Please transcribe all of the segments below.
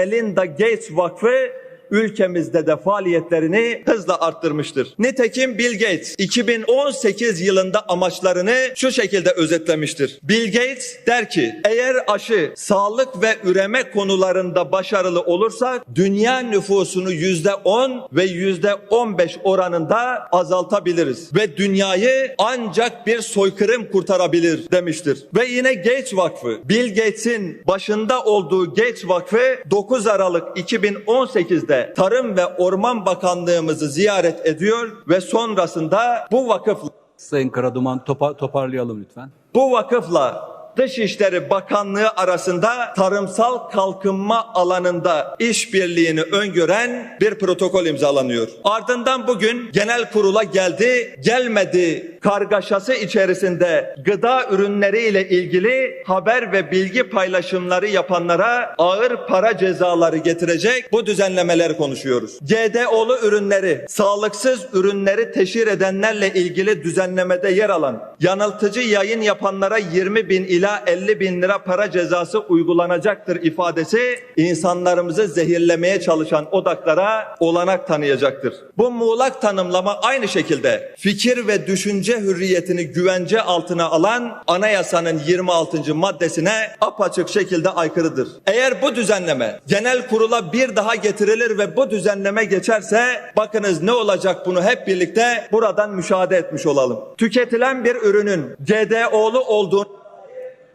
Melinda Gates Vakfı ülkemizde de faaliyetlerini hızla arttırmıştır. Nitekim Bill Gates 2018 yılında amaçlarını şu şekilde özetlemiştir. Bill Gates der ki eğer aşı, sağlık ve üreme konularında başarılı olursak dünya nüfusunu yüzde 10 ve yüzde 15 oranında azaltabiliriz ve dünyayı ancak bir soykırım kurtarabilir demiştir. Ve yine Gates Vakfı, Bill Gates'in başında olduğu Gates Vakfı 9 Aralık 2018'de Tarım ve Orman Bakanlığımızı ziyaret ediyor ve sonrasında bu vakıfla Sayın Karaduman topa, toparlayalım lütfen. bu vakıfla Dışişleri Bakanlığı arasında tarımsal kalkınma alanında işbirliğini öngören bir protokol imzalanıyor. Ardından bugün genel kurula geldi, gelmedi kargaşası içerisinde gıda ürünleri ile ilgili haber ve bilgi paylaşımları yapanlara ağır para cezaları getirecek bu düzenlemeleri konuşuyoruz. GDO'lu ürünleri, sağlıksız ürünleri teşhir edenlerle ilgili düzenlemede yer alan yanıltıcı yayın yapanlara 20 bin ila 50 bin lira para cezası uygulanacaktır ifadesi insanlarımızı zehirlemeye çalışan odaklara olanak tanıyacaktır. Bu muğlak tanımlama aynı şekilde fikir ve düşünce hürriyetini güvence altına alan anayasanın 26. maddesine apaçık şekilde aykırıdır. Eğer bu düzenleme genel kurula bir daha getirilir ve bu düzenleme geçerse bakınız ne olacak bunu hep birlikte buradan müşahede etmiş olalım. Tüketilen bir ürünün GDO'lu olduğunu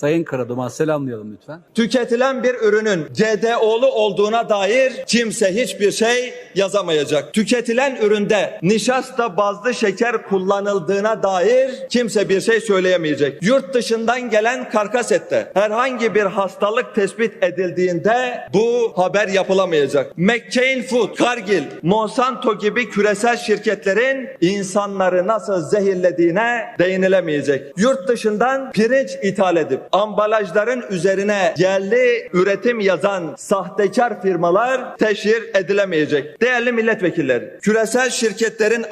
Sayın Karaduman selamlayalım lütfen. Tüketilen bir ürünün GDO'lu olduğuna dair kimse hiçbir şey yazamayacak. Tüketilen üründe nişasta bazlı şeker kullanıldığına dair kimse bir şey söyleyemeyecek. Yurt dışından gelen karkas ette herhangi bir hastalık tespit edildiğinde bu haber yapılamayacak. McCain Food, Cargill, Monsanto gibi küresel şirketlerin insanları nasıl zehirlediğine değinilemeyecek. Yurt dışından pirinç ithal edip ambalajların üzerine yerli üretim yazan sahtekar firmalar teşhir edilemeyecek. Değerli milletvekilleri, küresel şirketlerin